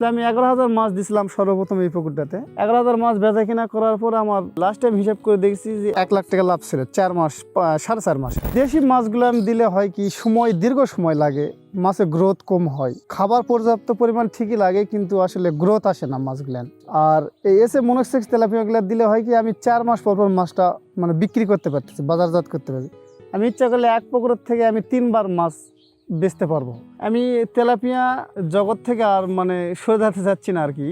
আমি এগারো হাজার মাছ দিছিলাম সর্বপ্রথম এই পুকুরটাতে। এগারো হাজার মাছ বেচা কিনা করার পর আমার লাস্ট টাইম হিসাব করে দেখছি যে এক লাখ টাকা লাভ ছিল, চার মাস সাড়ে চার মাস। দেশি মাছগুলো আমি দিলে হয় কি, সময়, দীর্ঘ সময় লাগে, মাছের গ্রোথ কম হয়। খাবার পর্যাপ্ত পরিমাণ ঠিকই লাগে, কিন্তু আসলে গ্রোথ আসে না মাছগুলান আর এই এসে মনোসেক্স তেলাপিয়াগুলো দিলে হয় কি, আমি চার মাস পর পর মাছটা মানে বিক্রি করতে পারতেছি, বাজারজাত করতে পারছি আমি ইচ্ছা করলে এক পুকুরের থেকে আমি তিনবার মাছ বেচতে পারব। আমি তেলাপিয়া জগৎ থেকে আর মানে সরে যেতে চাচ্ছি না আর কি।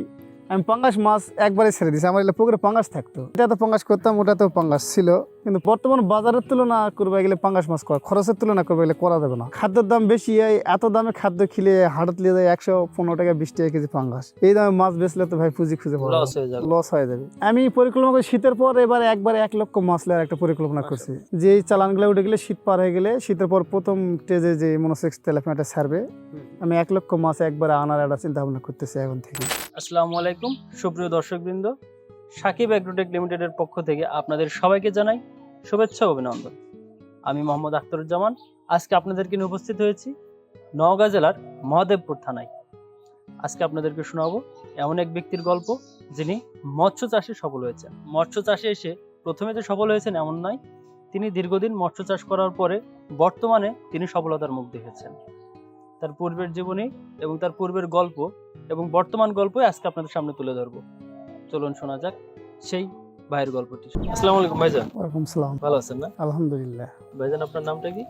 আমি পাঙ্গাস মাছ একবারে ছেড়ে দিয়েছি। আমার এগুলো পুকুরে পাঙ্গাস থাকতো। এটা তো পাঙ্গাস করতাম ওটা তো পাঙ্গাস ছিল। কিন্তু বর্তমান বাজারের তুলনা করবে গেলে পাঙ্গাস মাছ করা খরচের তুলনা করবে গেলে করা যাবে না। খাদ্যের দাম বেশি এই এত দামে খাদ্য খেলে হাটত নিয়ে যায় একশো পনেরো টাকা বিশ টাকা কেজি পাঙ্গাস। এই দামে মাছ বেচলে তো ভাই পুঁজি খুঁজে পাবো লস হয়ে যাবে। আমি পরিকল্পনা করি শীতের পর এবার একবার এক লক্ষ মাছ নেওয়ার একটা পরিকল্পনা করছি। যে এই চালানগুলো উঠে গেলে শীত পার হয়ে গেলে শীতের পর প্রথম স্টেজে যে মনোসেক্স তেলাপিয়াটা ছাড়বে আমি এক লক্ষ মাছ একবারে আনার একটা চিন্তা ভাবনা করতেছি এখন থেকে। আসসালামু আলাইকুম, সুপ্রিয় দর্শকবৃন্দ। সাকিব অ্যাগ্রোটেক লিমিটেডের পক্ষ থেকে আপনাদের সবাইকে জানাই শুভেচ্ছা অভিনন্দন। আমি মোহাম্মদ আখতারুজ্জামান, আজকে আপনাদেরকে নিয়ে উপস্থিত হয়েছি নওগাঁ জেলার মহাদেবপুর থানায়। আজকে আপনাদেরকে শোনাবো এমন এক ব্যক্তির গল্প যিনি মৎস্য চাষে সফল হয়েছেন। মৎস্য চাষে এসে প্রথমে যে সফল হয়েছেন এমন নয়, তিনি দীর্ঘদিন মৎস্য চাষ করার পরে বর্তমানে তিনি সফলতার মুখ দেখেছেন। তার পূর্বের জীবনী এবং তার পূর্বের গল্প এবং বর্তমান গল্পই আজকে আপনাদের সামনে তুলে ধরবো। চলুন শোনা যাক সেই ভাইয়ের গল্পটি। আসসালামু আলাইকুম ভাইজান। ওয়ালাইকুম সালাম। ভালো আছেন না? আলহামদুলিল্লাহ। ভাইজান আপনার নামটা কি?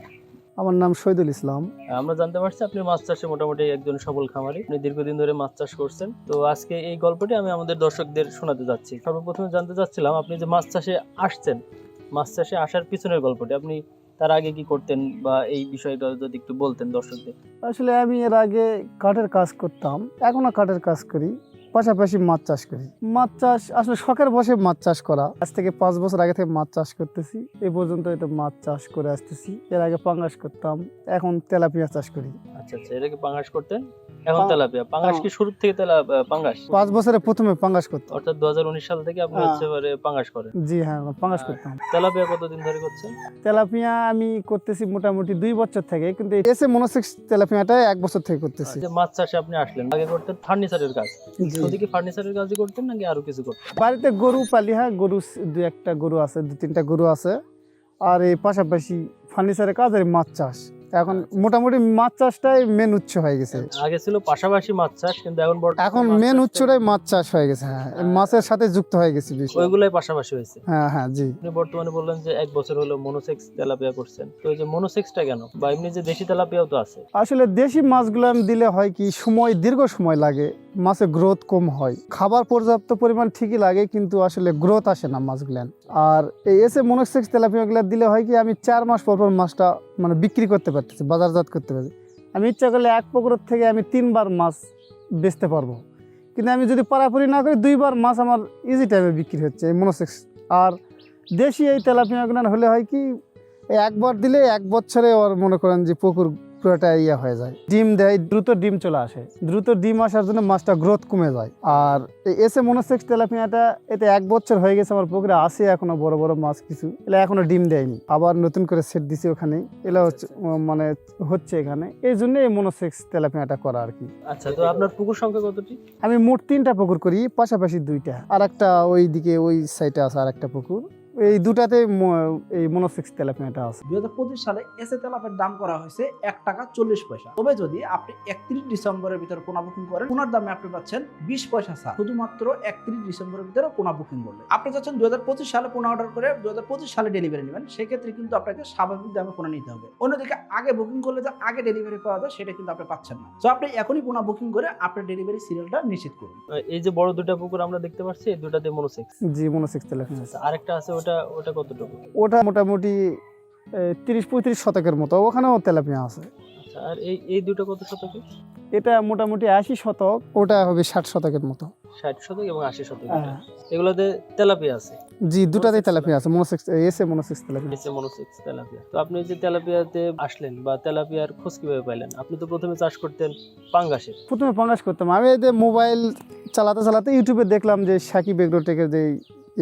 আমার নাম শহীদুল ইসলাম। আমরা জানতে পারছি আপনি মাছ চাষে মোটামুটি একজন সফল খামারি। আপনি দীর্ঘদিন ধরে মাছ চাষ করছেন। তো আজকে এই গল্পটি আমি আমাদের দর্শকদের শোনাতে যাচ্ছি। সর্বপ্রথমে জানতে চাচ্ছিলাম আপনি যে মাছ চাষে আসছেন মাছ চাষে আসার পিছনের গল্পটি আপনি তার আগে কি করতেন বা এই বিষয়টা যদি একটু বলতেন দর্শকদের? আসলে আমি এর আগে কাঠের কাজ করতাম এখনও কাঠের কাজ করি পাশাপাশি মাছ চাষ করি। মাছ চাষ আসলে শখের বসে মাছ চাষ করা। আজ থেকে পাঁচ বছর আগে থেকে মাছ চাষ করতেছি এই পর্যন্ত এটা মাছ চাষ করে আসতেছি। এর আগে পাঙ্গাস করতাম এখন তেলাপিয়া চাষ করি। আচ্ছা আচ্ছা এটা কি পাঙ্গাস করতেন? এখন তেলাপিয়া। পাঙ্গাস কি শুরু থেকে তেলা পাঙ্গাস? পাঁচ বছরে প্রথমে পাঙ্গাস করতাম। অর্থাৎ দু হাজার উনিশ সাল থেকে আপনি হ্যাঁ। হচ্ছে এবারে পাঙ্গাস করেন। জি হ্যাঁ পাঙ্গাস করতাম। তেলাপিয়া কতদিন ধরে করছেন? তেলাপিয়া আমি করতেছি মোটামুটি দুই বছর থেকে কিন্তু এসে মনোসেক্স তেলাপিয়াটা এক বছর থেকে করতেছি। যে মাছ চাষে আপনি আসলেন। আগে করতেন ফার্নিচারের কাজ। শুধু কি ফার্নিচারের কাজই করতেন নাকি আরও কিছু করতেন? বাড়িতে গরু পালি হ্যাঁ গরু দু একটা গরু আছে দু তিনটা গরু আছে। আর এই পাশাপাশি ফার্নিচারের কাজ আর মাছ চাষ। এখন মোটামুটি মাছ চাষটাই মেন উচ্চ হয়ে গেছে। আগে ছিল পাশাপাশি মাছ চাষ কিন্তু এখন বড় এখন মেন উচ্চটাই মাছ চাষ হয়ে গেছে হ্যাঁ। মাছের সাথে যুক্ত হয়ে গেছে বেশি। ওইগুলাই পাশাপাশি হয়েছে। হ্যাঁ হ্যাঁ জি। আপনি বর্তমানে বললেন যে এক বছর হলো মনোসেক্স তেলাপিয়া করছেন। তো এই যে মনোসেক্সটা কেন? বা এমনি যে দেশি তেলাপিয়াও তো আছে। আসলে দেশি মাছগুলো আমি দিলে হয় কি সময় দীর্ঘ সময় লাগে। মাছের গ্রোথ কম হয়। খাবার পর্যাপ্ত পরিমাণ ঠিকই লাগে, কিন্তু আসলে গ্রোথ আসে না মাছগুলান আর এই এসে মনোসেক্স তেলাপিয়াগুলো দিলে হয় কি, আমি চার মাস পর পর মাছটা মানে বিক্রি করতে পারতেছি, বাজারজাত করতে পারছি আমি ইচ্ছা করলে এক পুকুরের থেকে আমি তিনবার মাছ বেচতে পারব। কিন্তু আমি যদি পারাপারি না করি, দুইবার মাছ আমার ইজি টাইমে বিক্রি হচ্ছে এই মনোসেক্স আর দেশি এই তেলাপিয়াগুলো হলে হয় কি একবার দিলে এক বছরে ওর মনে করেন যে পুকুর পুরোটা ইয়ে হয়ে যায়। ডিম দেয় দ্রুত ডিম চলে আসে। দ্রুত ডিম আসার জন্য মাছটা গ্রোথ কমে যায়। আর এসে মনোসেক্স তেলাপিয়াটা এতে এক বছর হয়ে গেছে আমার পুকুরে আসে এখনও বড় বড় মাছ কিছু। এলা এখনও ডিম দেয়নি। আবার নতুন করে সেট দিছি ওখানে। এলা হচ্ছে মানে হচ্ছে এখানে। এই জন্য এই মনোসেক্স তেলাপিয়াটা করা আর কি। আচ্ছা তো আপনার পুকুর সংখ্যা কতটি? আমি মোট তিনটা পুকুর করি পাশাপাশি দুইটা। আর একটা ওই দিকে ওই সাইডে আছে আর একটা পুকুর। এই দুটাতে এই মনোসেক্স তেলাপিয়াটা আছে। দুই হাজার পঁচিশ সালে এসে তেলাপের দাম করা হয়েছে এক টাকা চল্লিশ পয়সা। তবে যদি আপনি একত্রিশ ডিসেম্বরের ভিতরে কোনা বুকিং করেন কোনার দামে আপনি পাচ্ছেন বিশ পয়সা ছাড়। শুধুমাত্র একত্রিশ ডিসেম্বরের ভিতরে কোনা বুকিং করলে। আপনি চাচ্ছেন দুই হাজার পঁচিশ সালে পোনা অর্ডার করে দুই হাজার পঁচিশ সালে ডেলিভারি নেবেন সেক্ষেত্রে কিন্তু আপনাকে স্বাভাবিক দামে পোনা নিতে হবে। অন্যদিকে আগে বুকিং করলে যে আগে ডেলিভারি পাওয়া যায় সেটা কিন্তু আপনি পাচ্ছেন না। তো আপনি এখনই পোনা বুকিং করে আপনার ডেলিভারি সিরিয়ালটা নিশ্চিত করুন। এই যে বড় দুটা পুকুর আমরা দেখতে পাচ্ছি এই দুটাতে মনোসেক্স জি মনোসেক্স তেলাপিয়া আচ্ছা আরেকটা আছে ওটা ওটা কতটুকু? ওটা মোটামুটি তিরিশ পঁয়ত্রিশ শতকের মতো ওখানেও তেলাপিয়া আছে। আচ্ছা আর এই এই দুটো কত শতকে? এটা মোটামুটি আশি শতক ওটা হবে ষাট শতকের মতো। ষাট শতক এবং আশি শতক হ্যাঁ। এগুলোতে তেলাপিয়া আছে? জি দুটাতেই তেলাপিয়া আছে মনোসেক্স এসে মনোসেক্স তেলাপিয়া নিচে মনোসেক্স তেলাপিয়া। তো আপনি যে তেলাপিয়াতে আসলেন বা তেলাপিয়ার খোঁজ কীভাবে পাইলেন? আপনি তো প্রথমে চাষ করতেন পাঙ্গাসের। প্রথমে পাঙ্গাস করতাম। আমি এই যে মোবাইল চালাতে চালাতে ইউটিউবে দেখলাম যে সাকিব এগ্রোটেকের যে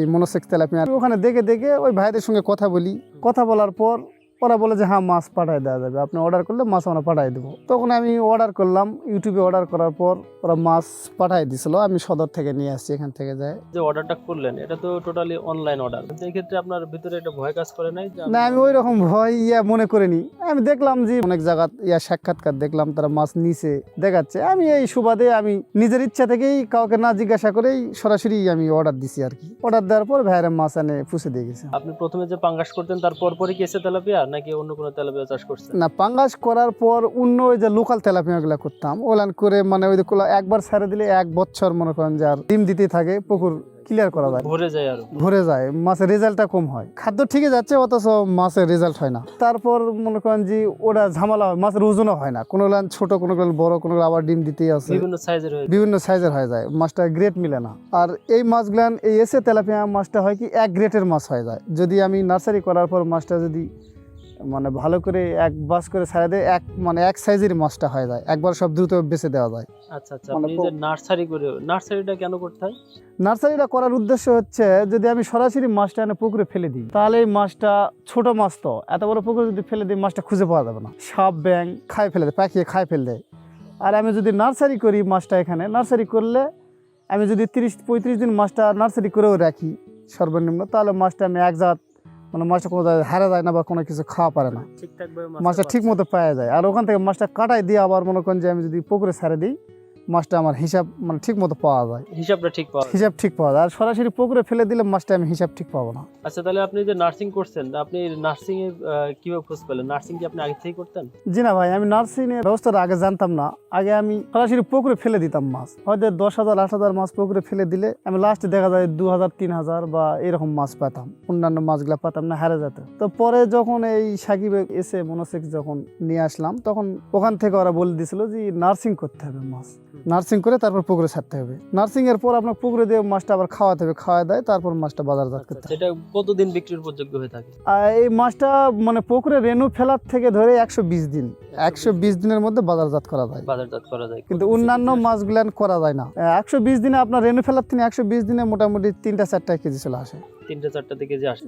এই মনোসেক্স তেলাপিয়া। ওখানে দেখে দেখে ওই ভাইদের সঙ্গে কথা বলি। কথা বলার পর ওরা বলে যে হ্যাঁ মাছ পাঠায় দেওয়া যাবে। আপনি অর্ডার করলে মাছ আমরা পাঠাই দেবো। তখন আমি অর্ডার করলাম। ইউটিউবে অর্ডার করার পর ওরা মাছ পাঠাই দিছিল। আমি সদর থেকে নিয়ে আসছি এখান থেকে যায়। যে অর্ডারটা করলেন এটা তো টোটালি অনলাইন অর্ডার এই ক্ষেত্রে আপনার ভিতরে একটা ভয় কাজ করে নাই না আমি ওই রকম ভয় ইয়া মনে করিনি। আমি দেখলাম যে অনেক জায়গা ইয়া সাক্ষাৎকার দেখলাম তারা মাছ নিচে দেখাচ্ছে। আমি এই সুবাদে আমি নিজের ইচ্ছা থেকেই কাউকে না জিজ্ঞাসা করেই সরাসরি আমি অর্ডার দিছি আর কি। অর্ডার দেওয়ার পর ভাইয়েরা মাছ এনে পুষে দিয়ে গেছে। আপনি প্রথমে যে পাঙ্গাস করতেন তারপর পরে কি এসে তেলাপিয়া? নাকি অন্য কোনো তেলাপিয়া চাষ করছেন? না পাঙ্গাস করার পর অন্য ওই যে লোকাল তেলাপিয়াগুলো করতাম। ওলান করে মানে ওই একবার ছেড়ে দিলে এক বছর মনে করেন যে আর ডিম দিতেই থাকে পুকুর ক্লিয়ার করা যায়। ভরে যায় আরও। ভরে যায় মাছের রেজাল্টটা কম হয়। খাদ্য ঠিকই যাচ্ছে অথচ মাছের রেজাল্ট হয় না। তারপর মনে করেন যে ওটা ঝামেলা হয় মাছের ওজনও হয় না। কোনো লান ছোট কোনো লান বড় কোনো আবার ডিম দিতেই আছে। বিভিন্ন সাইজের হয়ে বিভিন্ন সাইজের হয়ে যায় মাছটা গ্রেড মিলে না। আর এই মাছগুলান এই এসে তেলাপিয়া মাছটা হয় কি এক গ্রেটের মাছ হয়ে যায়। যদি আমি নার্সারি করার পর মাছটা যদি মানে ভালো করে এক বাস করে ছাড়া দেয় এক মানে এক সাইজের মাছটা হয়ে যায়। একবার সব দ্রুত বেছে দেওয়া যায়। আচ্ছা আচ্ছা মানে আপনি যে নার্সারি করে নার্সারিটা কেন করতে হয়? নার্সারিটা করার উদ্দেশ্য হচ্ছে যদি আমি সরাসরি মাছটা এনে পুকুরে ফেলে দিই তাহলে এই মাছটা ছোট মাছ তো এত বড় পুকুরে যদি ফেলে দিই মাছটা খুঁজে পাওয়া যাবে না। সাপ ব্যাং খাই ফেলে দেয় পাখিয়ে খাই ফেলে দেয়। আর আমি যদি নার্সারি করি মাছটা এখানে নার্সারি করলে আমি যদি তিরিশ পঁয়ত্রিশ দিন মাছটা নার্সারি করেও রাখি সর্বনিম্ন তাহলে মাছটা আমি এক জাত মানে মাছটা কোনো হারা যায় না বা কোনো কিছু খাওয়া পারে না। মাছটা ঠিক মতো পাওয়া যায়। আর ওখান থেকে মাছটা কাটাই দিয়ে আবার মনে করেন যে আমি যদি পুকুরে ছেড়ে দিই মাছটা আমার হিসাব মানে ঠিক মতো পাওয়া যায়। হিসাবটা ঠিক পাওয়া হিসাব ঠিক পাওয়া যায়। আর সরাসরি পুকুরে ফেলে দিলে মাছটা আমি হিসাব ঠিক পাবো না। আচ্ছা তাহলে আপনি যে নার্সিং করছেন আপনি নার্সিং এ কীভাবে খোঁজ পেলেন? নার্সিং কি আপনি আগে থেকেই করতেন? জি না ভাই আমি নার্সিং এর ব্যবস্থাটা আগে জানতাম না। আগে আমি সরাসরি পুকুরে ফেলে দিতাম মাছ। হয়তো দশ হাজার আট হাজার মাছ পুকুরে ফেলে দিলে আমি লাস্টে দেখা যায় দু হাজার তিন হাজার বা এরকম মাছ পেতাম। অন্যান্য মাছগুলা পেতাম না হারে যেত। তো পরে যখন এই সাকিব এসে মনোসেক্স যখন নিয়ে আসলাম তখন ওখান থেকে ওরা বলে দিয়েছিল যে নার্সিং করতে হবে মাছ। নার্সিং করে তারপর পুকুরে ছাড়তে হবে। নার্সিং এর পর আপনার পুকুরে দিয়ে মাছটা আবার খাওয়াতে হবে খাওয়া দেয় তারপর মাছটা বাজারজাত করতে হবে সেটা কতদিন বিক্রির উপযোগ্য হয়ে থাকে? আর এই মাছটা মানে পুকুরে রেনু ফেলার থেকে ধরে একশো বিশ দিন। একশো বিশ দিনের মধ্যে বাজারজাত করা যায়। বাজারজাত করা যায়। কিন্তু অন্যান্য মাছগুলান করা যায় না। একশো বিশ দিনে আপনার রেনু ফেলার থেকে একশো বিশ দিনে মোটামুটি তিনটা চারটা কেজি চলে আসে। তিনটা চারটা দিকে যে আসে।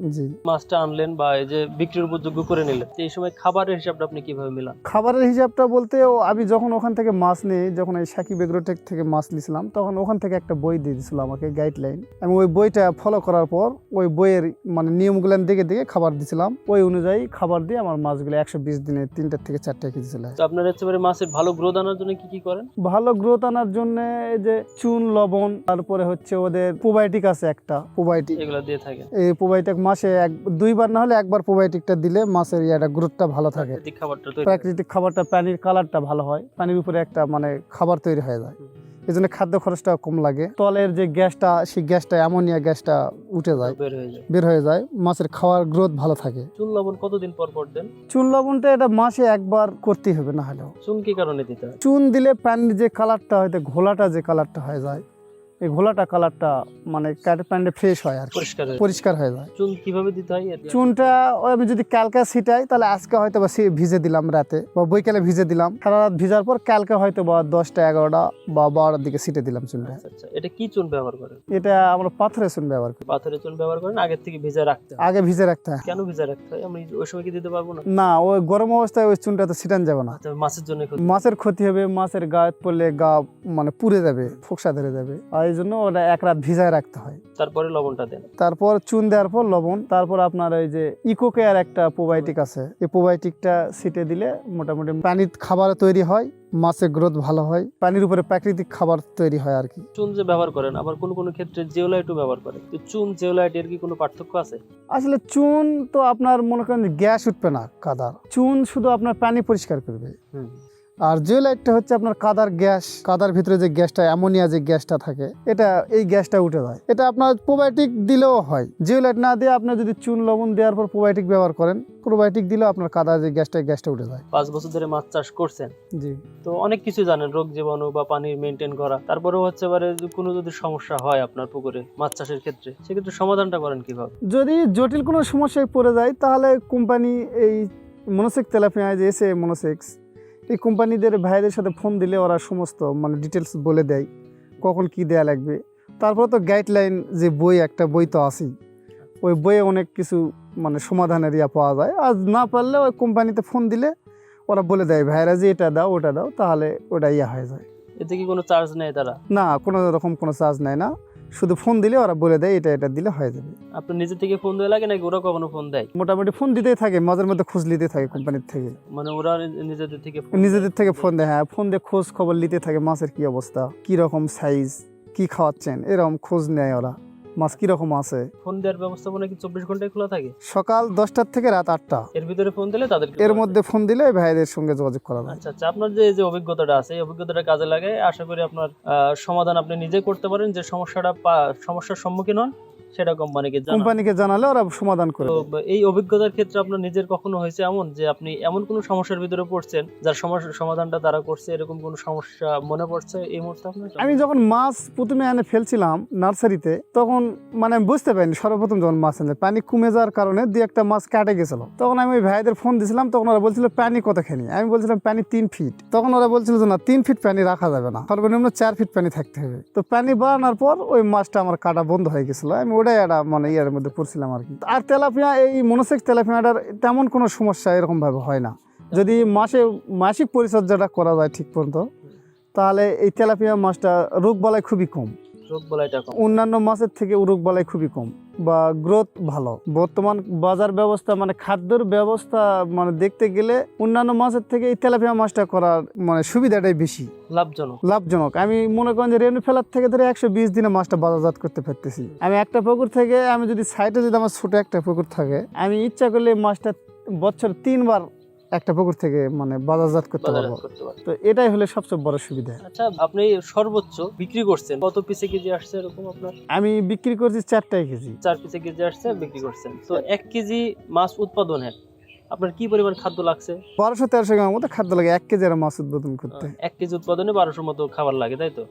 মাছটা আনলেন বা এই যে বিক্রির উপযোগ্য করে নিলেন এই সময় খাবারের হিসাবটা আপনি কীভাবে মিলান? খাবারের হিসাবটা বলতে ও আমি যখন ওখান থেকে মাছ নিই যখন এই সাকিব এগ্রোটেক থেকে মাছ নিয়েছিলাম তখন ওখান থেকে একটা বই দিয়ে দিয়েছিল আমাকে গাইডলাইন আমি ওই বইটা ফলো করার পর ওই বইয়ের মানে নিয়মগুলো দেখে দেখে খাবার দিয়েছিলাম ওই অনুযায়ী খাবার দিয়ে আমার মাছগুলো একশো বিশ দিনে তিনটা থেকে চারটা কেজি চলে আসে। আপনার হচ্ছে মাছের ভালো গ্রোথ আনার জন্য কি কি করেন? ভালো গ্রোথ আনার জন্য এই যে চুন লবণ তারপরে হচ্ছে ওদের প্রোবায়োটিক আছে একটা প্রোবায়োটিক। এগুলো দিয়ে থাকেন এই প্রোবায়োটিক মাসে এক দুইবার না হলে একবার প্রোবায়োটিকটা দিলে মাছের ইয়াটা গ্রোথটা ভালো থাকে। প্রাকৃতিক খাবারটা প্রাকৃতিক খাবারটা পানির কালারটা ভালো হয়। পানির উপরে একটা মানে খাবার তৈরি হয়ে যায়। এই জন্য খাদ্য খরচটা কম লাগে। তলের যে গ্যাসটা সেই গ্যাসটা অ্যামোনিয়া গ্যাসটা উঠে যায়। বের হয়ে যায়। হয়ে মাছের খাওয়ার গ্রোথ ভালো থাকে। চুন লবণ কতদিন পর পর দেন? চুন লবণটা এটা মাসে একবার করতেই হবে না হলেও। চুন কি কারণে দিতে হয়? চুন দিলে পানির যে কালারটা হয়তো ঘোলাটা যে কালারটা হয়ে যায় এই ঘোলাটা কালারটা মানে প্যান্টে ফ্রেশ হয় আর পরিষ্কার হয়ে। পরিষ্কার হয়ে যায়। চুন কীভাবে দিতে হয় চুনটা আমি যদি কালকে ছিটাই তাহলে আজকে হয়তো বা ভিজে দিলাম রাতে বা বৈকালে ভিজে দিলাম। সারা রাত ভিজার পর কালকে হয়তো বা দশটা এগারোটা বা বারোটার দিকে ছিটে দিলাম চুনটা। আচ্ছা আচ্ছা। এটা কি চুন ব্যবহার করেন? এটা আমরা পাথরের চুন ব্যবহার করি। পাথরের চুন ব্যবহার করেন আগের থেকে ভিজে রাখতে হয়। আগে ভিজে রাখতে হয়। কেন ভিজে রাখতে হয়? আমি ওই সময় কি দিতে পারব না? না ওই গরম অবস্থায় ওই চুনটা তো ছিটান যাবে না। মাছের জন্য মাছের ক্ষতি হবে মাছের গায়ে পড়লে গা মানে পুড়ে যাবে ফোকসা ধরে যাবে। আর এই জন্য ওটা এক রাত ভিজায় রাখতে হয়। তারপরে লবণটা দেন। তারপর চুন দেওয়ার পর লবণ তারপর আপনার ওই যে ইকো কেয়ার একটা প্রোবায়োটিক আছে এই প্রোবায়োটিকটা ছিটে দিলে মোটামুটি পানির খাবার তৈরি হয় মাছের গ্রোথ ভালো হয় পানির উপরে প্রাকৃতিক খাবার তৈরি হয় আর কি। চুন যে ব্যবহার করেন আবার কোনো কোনো ক্ষেত্রে জিওলাইটও ব্যবহার করে তো চুন জিওলাইট এর কি কোনো পার্থক্য আছে? আসলে চুন তো আপনার মনে করেন গ্যাস উঠবে না কাদার। চুন শুধু আপনার পানি পরিষ্কার করবে। হুম। আর জিওলাইটটা হচ্ছে আপনার কাদার গ্যাস কাদার ভিতরে যে গ্যাসটা অ্যামোনিয়া যে গ্যাসটা থাকে এটা এই গ্যাসটা উঠে যায়। এটা আপনার প্রোবায়োটিক দিলেও হয়। জিওলাইট না দিয়ে আপনি যদি চুন লবণ দেওয়ার পর প্রোবায়োটিক ব্যবহার করেন প্রোবায়োটিক দিলেও আপনার কাদার যে গ্যাসটা গ্যাসটা উঠে যায়। পাঁচ বছর ধরে মাছ চাষ করছেন। জি। তো অনেক কিছু জানেন রোগ জীবাণু বা পানি মেনটেন করা। তারপরেও হচ্ছে এবারে কোনো যদি সমস্যা হয় আপনার পুকুরে মাছ চাষের ক্ষেত্রে সেক্ষেত্রে সমাধানটা করেন কীভাবে? যদি জটিল কোনো সমস্যায় পড়ে যায় তাহলে কোম্পানি এই মনোসেক তেলাপিয়া যে এসে মনোসেক্স এই কোম্পানিদের ভাইদের সাথে ফোন দিলে ওরা সমস্ত মানে ডিটেলস বলে দেয় কখন কি দেয়া লাগবে। তারপর তো গাইডলাইন যে বই একটা বই তো আছেই। ওই বইয়ে অনেক কিছু মানে সমাধানের ইয়া পাওয়া যায়। আর না পারলে ওই কোম্পানিতে ফোন দিলে ওরা বলে দেয় ভাইরা যে এটা দাও ওটা দাও তাহলে ওটা ইয়া হয়ে যায়। এতে কি কোনো চার্জ নেই তারা? না কোনো রকম কোনো চার্জ নেয় না। শুধু ফোন দিলে ওরা বলে দেয় এটা এটা দিলে হয়ে যাবে। আপনার নিজে থেকে ফোন দেওয়া লাগে নাকি ওরা কখনো ফোন দেয়? মোটামুটি ফোন দিতেই থাকে মাঝের মধ্যে খোঁজ নিতে থাকে কোম্পানির থেকে। মানে ওরা নিজেদের থেকে নিজেদের থেকে ফোন দেয় হ্যাঁ ফোন দিয়ে খোঁজ খবর নিতে থাকে মাছের কি অবস্থা কি রকম সাইজ কি খাওয়াচ্ছেন এরকম খোঁজ নেয় ওরা। মাছ কীরকম আছে? ফোন দেওয়ার ব্যবস্থাপনা কি চব্বিশ ঘন্টায় খোলা থাকে? সকাল দশটার থেকে রাত আটটা। এর ভিতরে ফোন দিলে তাদের এর মধ্যে ফোন দিলে ভাইদের সঙ্গে যোগাযোগ করা যায়। আচ্ছা আচ্ছা আপনার যে যে অভিজ্ঞতাটা আছে এই অভিজ্ঞতাটা কাজে লাগে আশা করি আপনার আহ, সমাধান আপনি নিজে করতে পারেন যে সমস্যাটা সমস্যার সম্মুখীন হন। সেটা কোম্পানিকে কোম্পানিকে জানালে ওরা সমাধান করে এই অভিজ্ঞতার ক্ষেত্রে আপনার নিজের কখনো হয়েছে এমন যে আপনি এমন কোনো সমস্যার ভিতরে পড়ছেন যার সমস্যার সমাধানটা তারা করছে? এরকম কোনো সমস্যা মনে পড়ছে এই মুহূর্তে আপনার আমি যখন মাছ প্রথমে এনে ফেলছিলাম নার্সারিতে তখন মানে আমি বুঝতে পারিনি সর্বপ্রথম যখন মাছ এনে পানি কমে যাওয়ার কারণে দুই একটা মাছ কাটে গেছিল। তখন আমি ওই ভাইদের ফোন দিয়েছিলাম তখন ওরা বলছিল পানি কতখানি আমি বলছিলাম পানি তিন ফিট তখন ওরা বলছিল যে না তিন ফিট পানি রাখা যাবে না। সর্বনিম্ন চার ফিট পানি থাকতে হবে। তো পানি বাড়ানোর পর ওই মাছটা আমার কাটা বন্ধ হয়ে গেছিল। আমি ওটাই একটা মানে ইয়ের মধ্যে পড়ছিলাম আর কি। আর তেলাপিয়া, এই মনোসেক তেলাপিয়াটার তেমন কোনো সমস্যা এরকমভাবে হয় না। যদি মাসে, মাসিক পরিচর্যাটা করা যায় ঠিক পর্যন্ত, তাহলে এই তেলাপিয়া মাছটা রোগ বালায় খুবই কম। অন্যান্য মাছের থেকে রোগ বালাই খুবই কম বা গ্রোথ ভালো। বর্তমান বাজার ব্যবস্থা মানে খাদ্যর ব্যবস্থা মানে দেখতে গেলে অন্যান্য মাছের থেকে এই তেলাপিয়া মাছটা করার মানে সুবিধাটাই বেশি। লাভজনক। লাভজনক। আমি মনে করেন যে রেনু ফেলার থেকে ধরে একশো বিশ দিনে মাছটা বাজারজাত করতে পারতেছি। আমি একটা পুকুর থেকে আমি যদি সাইডে যদি আমার ছোট একটা পুকুর থাকে আমি ইচ্ছা করলে মাছটা বছর তিনবার একটা পুকুর থেকে মানে বাজারজাত করতে পারব। তো এটাই হলে সবচেয়ে বড় সুবিধা। আচ্ছা আপনি সর্বোচ্চ বিক্রি করছেন। কত পিসে কেজি আসছে এরকম আপনার? আমি বিক্রি করছি চারটাই কেজি। চার পিসে কেজি আসছে বিক্রি করছেন। তো এক কেজি মাছ উৎপাদনের আপনার কি পরিমাণ খাদ্য লাগছে? বারোশো তেরোশো গ্রামের মতো খাদ্য লাগে। এক কেজি মাছ উৎপাদন করতে। এক কেজি উৎপাদনে বারোশোর মতো খাবার লাগে তাই তো?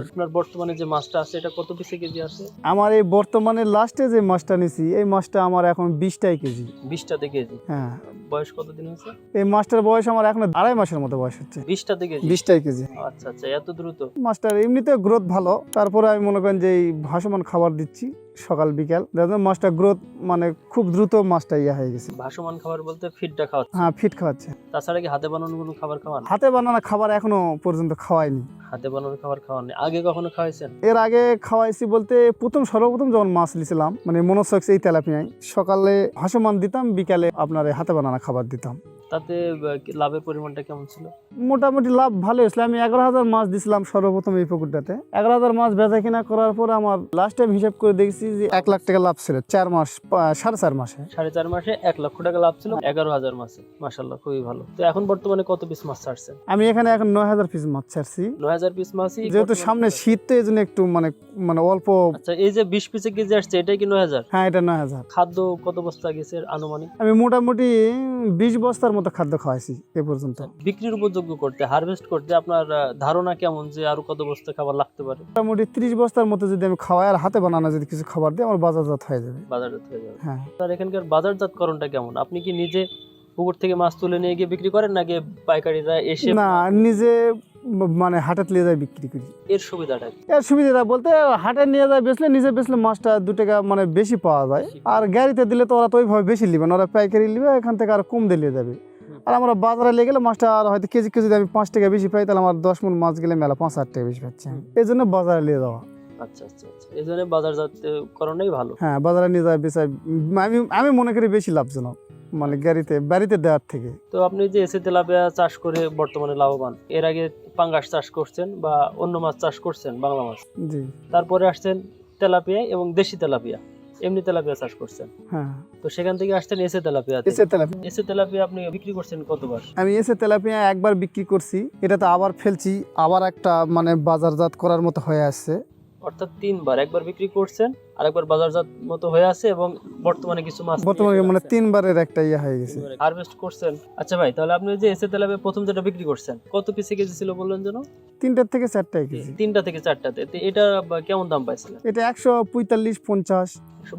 আপনার বর্তমানে যে মাছটা আছে এটা কত পিসে কেজি আছে? আমার এই বর্তমানে লাস্টে যে মাছটা নিছি এই মাছটা আমার এখন বিশটাই কেজি। বিশটাতে কেজি। হ্যাঁ। বয়স কতদিন হয়েছে? এই মাছটার বয়স আমার এখন আড়াই মাসের মতো বয়স হচ্ছে। বিশটাতে কেজি? বিশটাই কেজি। আচ্ছা আচ্ছা এত দ্রুত? মাছটার এমনিতে গ্রোথ ভালো। তারপরে আমি মনে করেন যে এই ভাসমান খাবার দিচ্ছি সকাল বিকাল। মাছটা গ্রোথ মানে খুব দ্রুত মাছটা ইয়া হয়ে গেছে। ভাসমান খাবার বলতে ফিডটা খাওয়াচ্ছে? হ্যাঁ ফিট খাওয়াচ্ছে। তাছাড়া কি হাতে বানানো কোনো খাবার খাওয়ান? হাতে বানানো খাবার এখনও পর্যন্ত খাওয়াইনি। হাতে বানানো খাবার খাওয়ান আগে কখনো খাওয়াইছেন? এর আগে খাওয়াইছি বলতে প্রথম সর্বপ্রথম যখন মাছ নিয়েছিলাম মানে মনোসক্স এই তেলাপিয়ায় সকালে ভাসমান দিতাম বিকালে আপনার হাতে বানানো খাবার দিতাম। তাতে লাভের পরিমাণটা কেমন ছিল? মোটামুটি লাভ ভালো হয়েছিল আমি এগারো হাজার মাছ দিছিলাম সর্বপ্রথম এই পুকুরটাতে। এগারো হাজার মাছ বেচা কিনা করার পর আমার লাস্ট টাইম হিসাব করে দেখছি যে এক লাখ টাকা লাভ ছিল চার মাস সাড়ে চার মাসে। সাড়ে চার মাসে এক লক্ষ টাকা লাভ ছিল এগারো হাজার মাসে। মাসাল্লাহ খুবই ভালো। তো এখন বর্তমানে কত পিস মাছ ছাড়ছে আমি এখানে এখন নয় হাজার পিস মাছ ছাড়ছি। নয় হাজার পিস মাছই যেহেতু সামনে। শীত তো এই জন্য একটু মানে মানে অল্প আচ্ছা এই যে বিশ পিসে কেজি আসছে এটাই কি নয় হাজার? হ্যাঁ এটা নয় হাজার। খাদ্য কত বস্তা গেছে আনুমানিক? আমি মোটামুটি বিশ বস্তার মতো খাদ্য খাওয়াইছি এ পর্যন্ত। বিক্রির উপযোগ্য করতে হারভেস্ট করতে আপনার ধারণা কেমন যে আরও কত বস্তা খাবার লাগতে পারে? মোটামুটি ত্রিশ বস্তার মতো যদি আমি খাওয়াই আর হাতে বানানো যদি কিছু খাবার দিই আমার বাজারজাত হয়ে যাবে। বাজারজাত হয়ে যাবে। হ্যাঁ। স্যার এখানকার বাজারজাতকরণটা কেমন? আপনি কি নিজে পুকুর থেকে মাছ তুলে নিয়ে গিয়ে বিক্রি করেন নাকি পাইকারিরা এসে না নিজে মানে হাটে নিয়ে যায় বিক্রি করি। এর সুবিধাটা এর সুবিধাটা বলতে হাটে নিয়ে যায় বেচলে নিজে বেচলে মাছটা দু টাকা মানে বেশি পাওয়া যায়। আর গাড়িতে দিলে তো ওরা তো ওইভাবে বেশি নেবে না ওরা পাইকারি নেবে এখান থেকে আর কম দিয়ে যাবে। আর আমরা বাজারে লেগে গেলে মাছটা আর হয়তো কেজি কেজি আমি পাঁচ টাকা বেশি পাই তাহলে আমার দশ মন মাছ গেলে মেলা পাঁচ হাজার টাকা বেশি পাচ্ছি আমি। এই জন্য বাজারে নিয়ে যাওয়া। আচ্ছা আচ্ছা আচ্ছা। এই জন্য বাজারজাতকরণই ভালো। হ্যাঁ বাজারে নিয়ে যায় বেচায় আমি আমি মনে করি বেশি লাভজনক। মানে গাড়িতে বাড়িতে দেওয়ার থেকে। তো আপনি যে এসে তেলাপিয়া চাষ করে বর্তমানে লাভবান এর আগে পাঙ্গাস চাষ করছেন বা অন্য মাছ চাষ করছেন বাংলা মাছ? জি। তারপরে আসছেন তেলাপিয়া এবং দেশি তেলাপিয়া এমনি তেলাপিয়া চাষ করছেন। হ্যাঁ। তো সেখান থেকে আসছেন এসে তেলাপিয়া এসে তেলাপিয়া। এসে তেলাপিয়া আপনি বিক্রি করছেন কতবার? আমি এসে তেলাপিয়া একবার বিক্রি করছি এটা তো আবার ফেলছি আবার একটা মানে বাজারজাত করার মতো হয়ে আসছে। অর্থাৎ তিনবার একবার বিক্রি করছেন আর একবার বাজারজাত মতো হয়ে আছে এবং বর্তমানে কিছু মাছ বর্তমানে মানে তিনবারের একটা ইয়ে হয়ে গেছে। হারভেস্ট করছেন। আচ্ছা ভাই তাহলে আপনি যে এসে তেলাপিয়া প্রথম যেটা বিক্রি করছেন কত পিসে কেজি ছিল বললেন যেন? তিনটার থেকে চারটা কেজি। তিনটা থেকে চারটাতে। এটা কেমন দাম পাইছিলেন? এটা একশো পঁয়তাল্লিশ পঞ্চাশ। একশো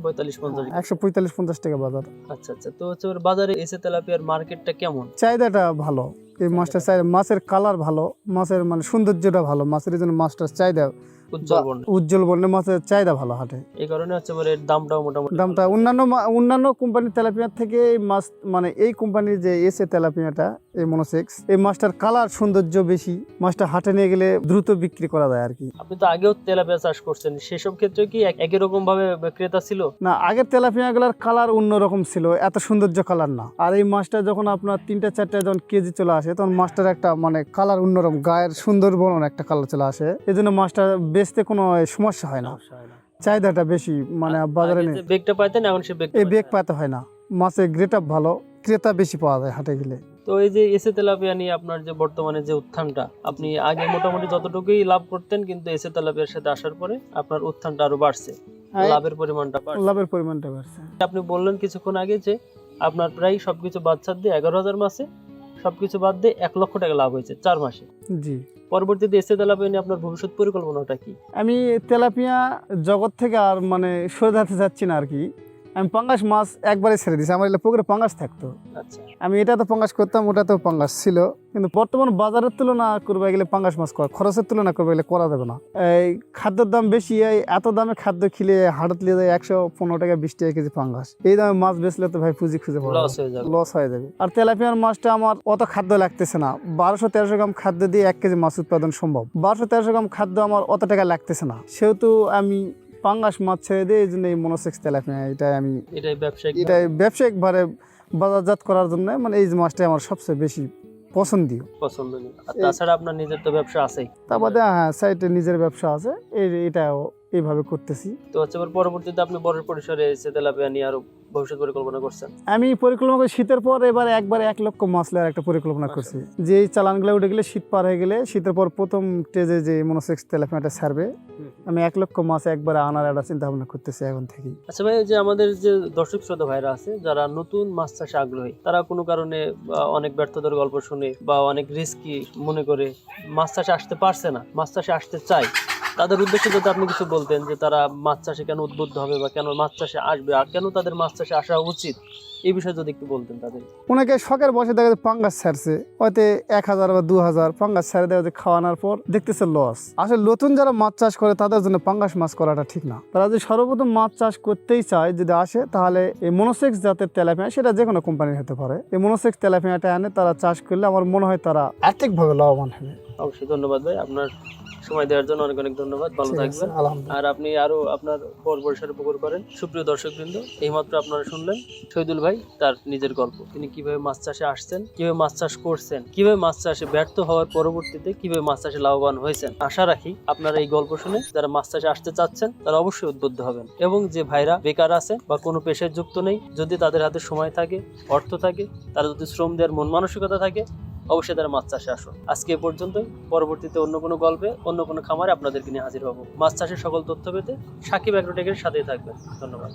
পঁয়তাল্লিশ পঞ্চাশ। টাকা বাজার। আচ্ছা আচ্ছা। তো হচ্ছে বাজারে এসে তেলাপিয়ার মার্কেটটা কেমন? চাহিদাটা ভালো। এই চাহিদা মাছের কালার ভালো মাছের মানে সৌন্দর্যটা ভালো মাছের জন্য মাছটার চাহিদা উজ্জ্বল বর্ণের। মাছের চাহিদা ভালো হাটে। এই কারণে হচ্ছে এর দামটাও মোটামুটি দামটা অন্যান্য অন্যান্য কোম্পানির তেলাপিয়ার থেকে এই মাছ মানে এই কোম্পানির যে এসে তেলাপিয়াটা এই মনোসেক্স এই মাছটার কালার সৌন্দর্য বেশি। মাছটা হাটে নিয়ে গেলে দ্রুত বিক্রি করা যায় আর কি। আপনি তো আগেও তেলাপিয়া চাষ করছেন সেসব ক্ষেত্রে কি একই রকম ভাবে ক্রেতা ছিল? না আগের তেলাপিয়াগুলোর কালার অন্যরকম ছিল এত সৌন্দর্য কালার না। আর এই মাছটা যখন আপনার তিনটা চারটা যখন কেজি চলে আসে তখন মাছটার একটা মানে কালার অন্যরকম গায়ের সুন্দর বলন একটা কালার চলে আসে। এই জন্য মাছটা বেচতে কোনো সমস্যা হয় না। হয়। চাহিদাটা বেশি মানে বাজারে নেই। বেগটা পাইতেন এখন সে বেগ এই বেগ পাতে হয় না। মাছের গ্রেট আপ ভালো ক্রেতা বেশি পাওয়া যায় হাটে গেলে। তো এই যে এসে তেলাপিয়া নিয়ে আপনার যে বর্তমানে যে উত্থানটা আপনি আগে মোটামুটি যতটুকুই লাভ করতেন কিন্তু এসে তেলাপিয়ার সাথে আসার পরে আপনার উত্থানটা আরও বাড়ছে। লাভের পরিমাণটা লাভের পরিমাণটা বাড়ছে। আপনি বললেন কিছুক্ষণ আগে যে আপনার প্রায় সবকিছু বাদ ছাড় দিয়ে এগারো হাজার মাসে সবকিছু বাদ দিয়ে এক লক্ষ টাকা লাভ হয়েছে চার মাসে। জি। পরবর্তীতে এসে তেলাপিয়া নিয়ে আপনার ভবিষ্যৎ পরিকল্পনাটা কি? আমি তেলাপিয়া জগৎ থেকে আর মানে সরে যেতে চাচ্ছি না আর কি। আমি পাঙ্গাস মাছ একবারে ছেড়ে দিয়েছি। আমার এলাকা পুকুরে পাঙ্গাস থাকতো। আচ্ছা। আমি এটা তো পাঙ্গাস করতাম ওটা তো পঙ্গাস ছিল। কিন্তু বর্তমান বাজারের তুলনা করবে গেলে পাঙ্গাস মাছ করা খরচের তুলনা করবে গেলে করা যাবে না। এই খাদ্যের দাম বেশি এই এত দামে খাদ্য খেলে হাটত লিয়ে যায় একশো পনেরো টাকা বিশ টাকা কেজি পাঙ্গাস। এই দামে মাছ বেচলে তো ভাই পুঁজি খুঁজে পাবো লস যাবে। লস হয়ে যাবে। আর তেলাপিয়ার মাছটা আমার অত খাদ্য লাগতেছে না। বারোশো তেরোশো গ্রাম খাদ্য দিয়ে এক কেজি মাছ উৎপাদন সম্ভব। বারোশো তেরোশো গ্রাম খাদ্য আমার অত টাকা লাগতেছে না। সেহেতু আমি পাঙ্গাস মাছ ছেড়ে দিয়ে এই জন্য এই মনোসেক্স তেলাপিয়া এটাই আমি এটাই ব্যবসায়িক এটাই ব্যবসায়িকভাবে বাজারজাত করার জন্য মানে এই মাছটাই আমার সবচেয়ে বেশি পছন্দীয়। পছন্দনীয়। তাছাড়া আপনার নিজের তো ব্যবসা আছে তা বাদে হ্যাঁ সাইটে নিজের ব্যবসা আছে এই এটাও এইভাবে করতেছি। তো আচ্ছা এবার পরবর্তীতে আপনি বড় পরিসরে এসে তেলাপিয়া নিয়ে আরও ভবিষ্যৎ পরিকল্পনা করছেন? আমি পরিকল্পনা করি শীতের পর এবার একবার এক লক্ষ নেওয়ার একটা পরিকল্পনা করছি। যে চালানগুলো উঠে গেলে শীত পার হয়ে গেলে শীতের পর প্রথম স্টেজে যে মনোসেক্স তেলাপিয়াটা ছাড়বে আমি এক লক্ষ মাছ একবারে আনার একটা চিন্তা ভাবনা করতেছি এখন থেকেই। আচ্ছা ভাই যে আমাদের যে দর্শক শ্রোতা ভাইরা আছে যারা নতুন মাছ চাষে আগ্রহী তারা কোনো কারণে অনেক ব্যর্থতার গল্প শুনে বা অনেক রিস্কি মনে করে মাছ চাষে আসতে পারছে না মাছ চাষে আসতে চায়। তাদের উদ্দেশ্যে যদি আপনি কিছু বলতেন যে তারা মাছ চাষে কেন উদ্বুদ্ধ হবে বা কেন মাছ চাষে আসবে আর কেন তাদের মাছ চাষে আসা উচিত এই বিষয়ে যদি একটু বলতেন তাদের। অনেকে শখের বসে দেখা যায় পাঙ্গাস ছাড়ছে হয়তো এক হাজার বা দু হাজার পাঙ্গাস ছেড়ে দেওয়া খাওয়ানোর পর দেখতেছে লস আসলে নতুন যারা মাছ চাষ করে তাদের জন্য পাঙ্গাস মাছ করাটা ঠিক না। তারা যদি সর্বপ্রথম মাছ চাষ করতেই চায় যদি আসে তাহলে এই মনোসেক্স জাতের তেলাপিয়া সেটা যে কোনো কোম্পানির হতে পারে। এই মনোসেক্স তেলাপিয়াটা এনে তারা চাষ করলে আমার মনে হয় তারা আর্থিকভাবে লাভবান হবে। অবশ্যই ধন্যবাদ ভাই। আপনার সময় দেওয়ার জন্য অনেক অনেক ধন্যবাদ ভালো থাকবেন। আর আপনি আরও আপনার পর পরিসরে উপকার করেন। সুপ্রিয় দর্শক দর্শকবৃন্দ এইমাত্র আপনারা শুনলেন শহীদুল ভাই তার নিজের গল্প। তিনি কীভাবে মাছ চাষে আসছেন কীভাবে মাছ চাষ করছেন কীভাবে মাছ চাষে ব্যর্থ হওয়ার পরবর্তীতে কীভাবে মাছ চাষে লাভবান হয়েছেন। আশা রাখি আপনারা এই গল্প শুনে যারা মাছ চাষে আসতে চাচ্ছেন তারা অবশ্যই উদ্বুদ্ধ হবেন। এবং যে ভাইরা বেকার আছে বা কোনো পেশায় যুক্ত নেই যদি তাদের হাতে সময় থাকে অর্থ থাকে তারা যদি শ্রম দেওয়ার মন মানসিকতা থাকে অবশ্যই তারা মাছ চাষে আসুন। আজকে এ পর্যন্ত পরবর্তীতে অন্য কোনো গল্পে, অন্য কোনো খামারে আপনাদেরকে নিয়ে হাজির হব। মাছ চাষের সকল তথ্য পেতে সাকিব অ্যাগ্রোটেকের সাথেই থাকবেন। ধন্যবাদ।